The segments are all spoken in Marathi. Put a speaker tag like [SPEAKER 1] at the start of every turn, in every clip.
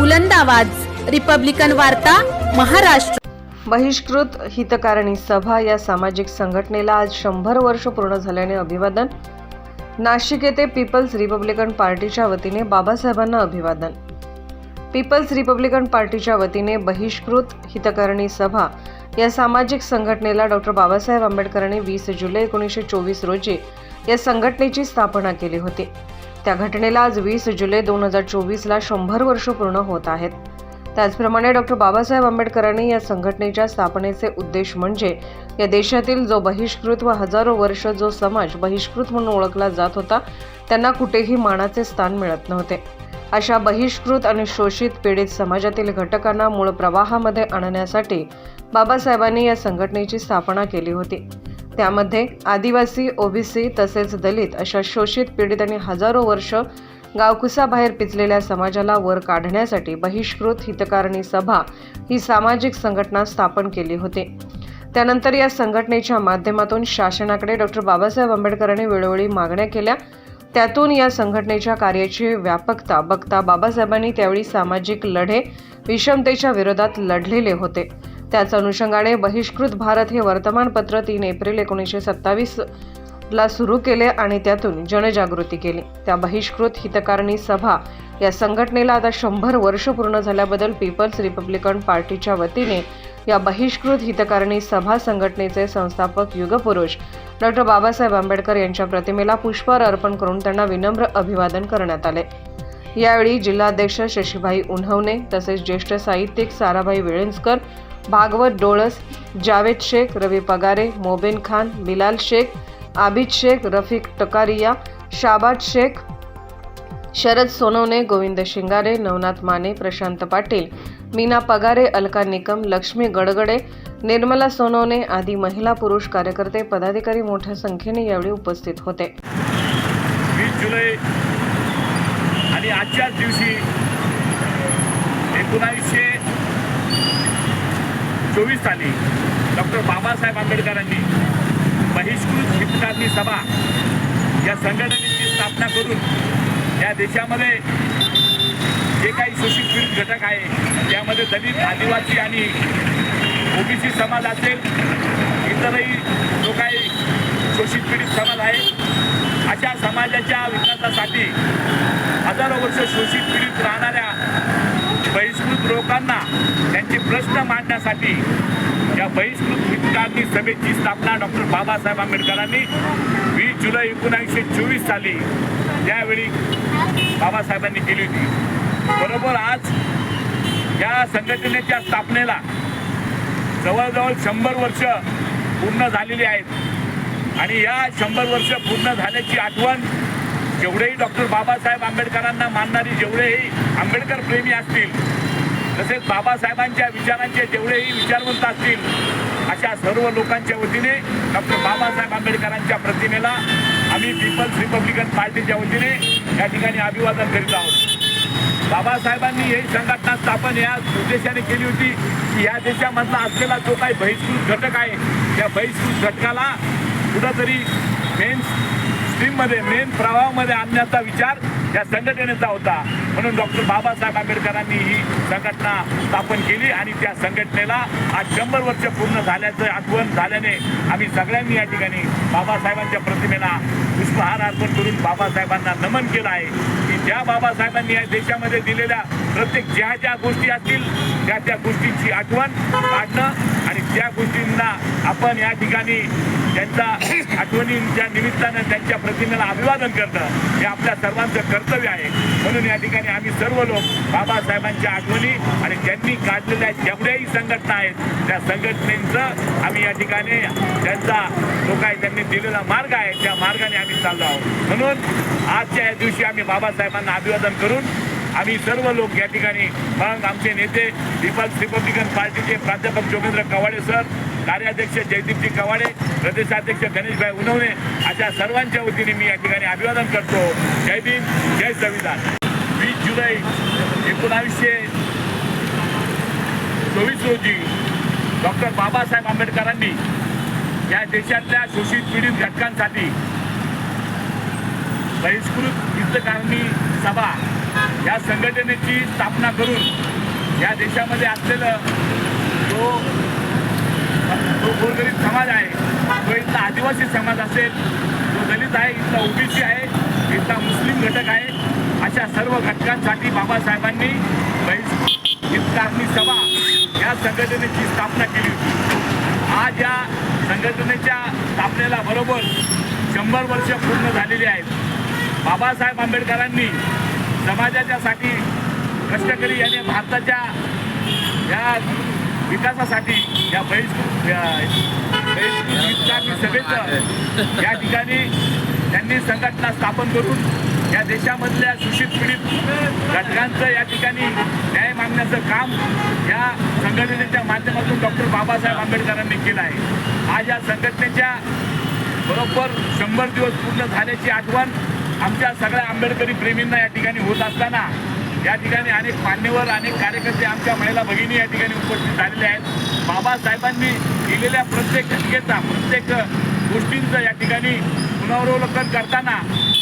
[SPEAKER 1] बुलंद आवाज. रिपब्लिकन वार्ता महाराष्ट्र.
[SPEAKER 2] बहिष्कृत हितकारणी सभा या सामाजिक संघटनेला आज शंभर वर्ष पूर्ण झाल्याने अभिवादन. नाशिक येथे पीपल्स रिपब्लिकन पार्टीच्या वतीने बाबासाहेबांना अभिवादन. पीपल्स रिपब्लिकन पार्टीच्या वतीने बहिष्कृत हितकारणी सभा या सामाजिक संघटनेला डॉक्टर बाबासाहेब आंबेडकरांनी वीस जुलै एकोणीसशे चोवीस रोजी या संघटनेची स्थापना केली होती. त्या घटनेला आज वीस जुलै दोन हजार चोवीसला शंभर वर्ष पूर्ण होत आहेत. त्याचप्रमाणे डॉक्टर बाबासाहेब आंबेडकरांनी या संघटनेच्या स्थापनेचे उद्देश म्हणजे या देशातील जो बहिष्कृत व हजारो वर्ष जो समाज बहिष्कृत म्हणून ओळखला जात होता त्यांना कुठेही मानाचे स्थान मिळत नव्हते. अशा बहिष्कृत आणि शोषित पीडित समाजातील घटकांना मूळ प्रवाहामध्ये आणण्यासाठी बाबासाहेबांनी या संघटनेची स्थापना केली होती. त्यामध्ये आदिवासी ओबीसी तसेच दलित अशा शोषित पीडित आणि हजारो वर्ष गावकुसाबाहेर पिचलेल्या समाजाला वर काढण्यासाठी बहिष्कृत हितकारणी सभा ही सामाजिक संघटना स्थापन केली होती. त्यानंतर या संघटनेच्या माध्यमातून शासनाकडे डॉक्टर बाबासाहेब आंबेडकरांनी वेळोवेळी मागण्या केल्या. त्यातून या संघटनेच्या कार्याची व्यापकता बघता बाबासाहेबांनी त्यावेळी सामाजिक लढे विषमतेच्या विरोधात लढलेले होते. त्याच अनुषंगाने बहिष्कृत भारत हे वर्तमानपत्र तीन एप्रिल एकोणीसशे सत्तावीस ला सुरू केले आणि त्यातून जनजागृती केली. त्या बहिष्कृत हितकारणी सभा या संघटनेला आता शंभर वर्ष पूर्ण झाल्याबद्दल पीपल्स रिपब्लिकन पार्टीच्या वतीने या बहिष्कृत हितकारणी सभा संघटनेचे संस्थापक युगपुरुष डॉक्टर बाबासाहेब आंबेडकर यांच्या प्रतिमेला पुष्पहार अर्पण करून त्यांना विनम्र अभिवादन करण्यात आले. यावेळी जिल्हाध्यक्ष शशीभाई उन्हवणे तसेच ज्येष्ठ साहित्यिक साराभाई वेळेंसकर भागवत डोळस जावेद शेख रवी पगारे मोबेन खान बिलाल शेख आबिद शेख रफिक टकारिया शाबाद शेख शरद सोनवणे गोविंद शिंगारे नवनाथ माने प्रशांत पाटील मीना पगारे अलका निकम लक्ष्मी गडगडे निर्मला सोनवणे आदी महिला पुरुष कार्यकर्ते पदाधिकारी मोठ्या संख्येने यावेळी उपस्थित होते.
[SPEAKER 3] वीस जुलै आणि आजच्याच दिवशी एकोणावीसशे चोवीस साली डॉक्टर बाबासाहेब आंबेडकरांनी बहिष्कृत हितकारणी सभा या संघटनेची स्थापना करून या देशामध्ये जे काही शोषित पीडित घटक आहे त्यामध्ये दलित आदिवासी आणि ओबीसी समाज असेल इतरही जो काही शोषित पीडित समाज आहे अशा समाजाच्या विकासासाठी हजारो वर्ष शोषित पीडित राहणाऱ्या बहिष्कृत लोकांना त्यांचे प्रश्न मांडण्यासाठी या बहिष्कृत हितकारणी सभेची स्थापना डॉक्टर बाबासाहेब आंबेडकरांनी वीस जुलै एकोणीसशे चोवीस साली त्यावेळी बाबासाहेबांनी केली होती. बरोबर आज या संघटनेच्या स्थापनेला जवळजवळ शंभर वर्ष पूर्ण झालेली आहेत. आणि या शंभर वर्ष पूर्ण झाल्याची आठवण जेवढेही डॉक्टर बाबासाहेब आंबेडकरांना मानणारी जेवढेही आंबेडकर प्रेमी असतील तसेच बाबासाहेबांच्या विचारांचे जेवढेही विचारवंत असतील अशा सर्व लोकांच्या वतीने डॉक्टर बाबासाहेब आंबेडकरांच्या प्रतिमेला आम्ही पीपल्स रिपब्लिकन पार्टीच्या वतीने या ठिकाणी अभिवादन करीत आहोत. बाबासाहेबांनी ही संघटना स्थापन या उद्देशाने केली होती की या देशामधला असलेला जो काही बहिष्कृत घटक आहे त्या बहिष्कृत घटकाला कुठंतरी मेन स्ट्रीममध्ये मेन प्रवाहामध्ये आणण्याचा विचार या संघटनेचा होता. म्हणून डॉक्टर बाबासाहेब आंबेडकरांनी ही संघटना स्थापन केली आणि त्या संघटनेला आज शंभर वर्ष पूर्ण झाल्याचं आठवण झाल्याने आम्ही सगळ्यांनी या ठिकाणी बाबासाहेबांच्या प्रतिमेला पुष्पहार अर्पण करून बाबासाहेबांना नमन केलं आहे. की ज्या बाबासाहेबांनी या देशामध्ये दिलेल्या प्रत्येक ज्या ज्या गोष्टी असतील त्या त्या गोष्टींची आठवण काढणं आणि त्या गोष्टींना आपण या ठिकाणी त्यांचा आठवणींच्या निमित्तानं त्यांच्या प्रतिमेला अभिवादन करणं हे आपल्या सर्वांचं कर्तव्य आहे. म्हणून या ठिकाणी आम्ही सर्व लोक बाबासाहेबांच्या आठवणी आणि त्यांनी काढलेल्या जेवढ्याही संघटना आहेत त्या संघटनेचं आम्ही या ठिकाणी त्यांचा जो काही त्यांनी दिलेला मार्ग आहे त्या मार्गाने आम्ही चाललो आहोत. म्हणून आजच्या या दिवशी आम्ही बाबासाहेबांना अभिवादन करून आम्ही सर्व लोक या ठिकाणी मग आमचे नेते पीपल्स रिपब्लिकन पार्टीचे प्राध्यापक जोगेंद्र कवाडे सर कार्याध्यक्ष जयदीपजी कवाडे प्रदेशाध्यक्ष गणेशभाई उनवणे अशा सर्वांच्या वतीने मी या ठिकाणी अभिवादन करतो. जय भीम जय संविधान. वीस जुलै एकोणावीसशे चोवीस रोजी डॉक्टर बाबासाहेब आंबेडकरांनी या देशातल्या शोषित पीडित घटकांसाठी बहिष्कृत हितकारणी सभा या संघटनेची स्थापना करून या देशामध्ये असलेलं जो जो गोरगरीब समाज आहे तो इथला आदिवासी समाज असेल जो दलित आहे इथला ओबीसी आहे इथला मुस्लिम घटक आहे अशा सर्व घटकांसाठी बाबासाहेबांनी हितकारणी सभा या संघटनेची स्थापना केली होती. आज या संघटनेच्या स्थापनेला बरोबर शंभर वर्ष पूर्ण झालेली आहेत. बाबासाहेब आंबेडकरांनी समाजाच्यासाठी कष्टकरी यांनी भारताच्या या विकासासाठी या बहिष्कृत सभेचं या ठिकाणी त्यांनी संघटना स्थापन करून या देशामधल्या शोषित पीडित घटकांचं या ठिकाणी न्याय मागण्याचं काम या संघटनेच्या माध्यमातून डॉक्टर बाबासाहेब आंबेडकरांनी केलं आहे. आज या संघटनेच्या बरोबर शंभर दिवस पूर्ण झाल्याची आठवण आमच्या सगळ्या आंबेडकरी प्रेमींना या ठिकाणी होत असताना या ठिकाणी अनेक मान्यवर अनेक कार्यकर्ते आमच्या महिला भगिनी या ठिकाणी उपस्थित झालेले आहेत. बाबासाहेबांनी केलेल्या प्रत्येक घटकेचा प्रत्येक गोष्टींचं या ठिकाणी पुनरावलोकन करताना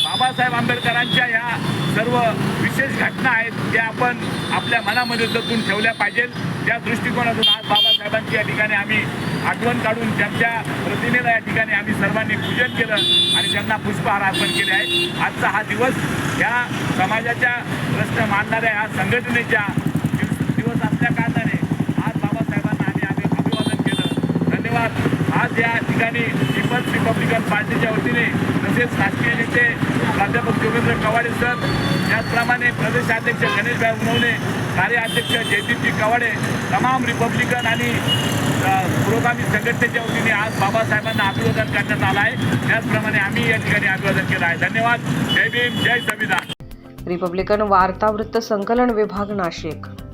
[SPEAKER 3] बाबासाहेब आंबेडकरांच्या या सर्व विशेष घटना आहेत त्या आपण आपल्या मनामध्ये जपून ठेवल्या पाहिजेत. त्या दृष्टिकोनातून आज बाबासाहेबांची या ठिकाणी आम्ही आठवण काढून त्यांच्या प्रतिमेला या ठिकाणी आम्ही सर्वांनी पूजन केलं आणि त्यांना पुष्पहार अर्पण केले आहे आजचा हा दिवस या समाजाच्या प्रश्न मांडणाऱ्या या संघटनेच्या दिवस दिवस असल्या कारणाने आज बाबासाहेबांना आम्ही आम्ही अभिवादन केलं धन्यवाद आज या ठिकाणी पीपल्स रिपब्लिकन पार्टीच्या वतीने तसेच राष्ट्रीय नेते प्राध्यापक जोगेंद्र कवाडे सर त्याचप्रमाणे प्रदेशाध्यक्ष गणेशभाई उनवणे कार्याध्यक्ष जयदीपजी कवाडे तमाम रिपब्लिकन आणि पुरोगामी संघटनेच्या वतीने आज बाबासाहेबांना अभिवादन करण्यात आलं आहे. त्याचप्रमाणे आम्ही या ठिकाणी अभिवादन केलं आहे. धन्यवाद. जय भीम. जय संविधान.
[SPEAKER 2] रिपब्लिकन वार्ता वृत्त संकलन विभाग नाशिक.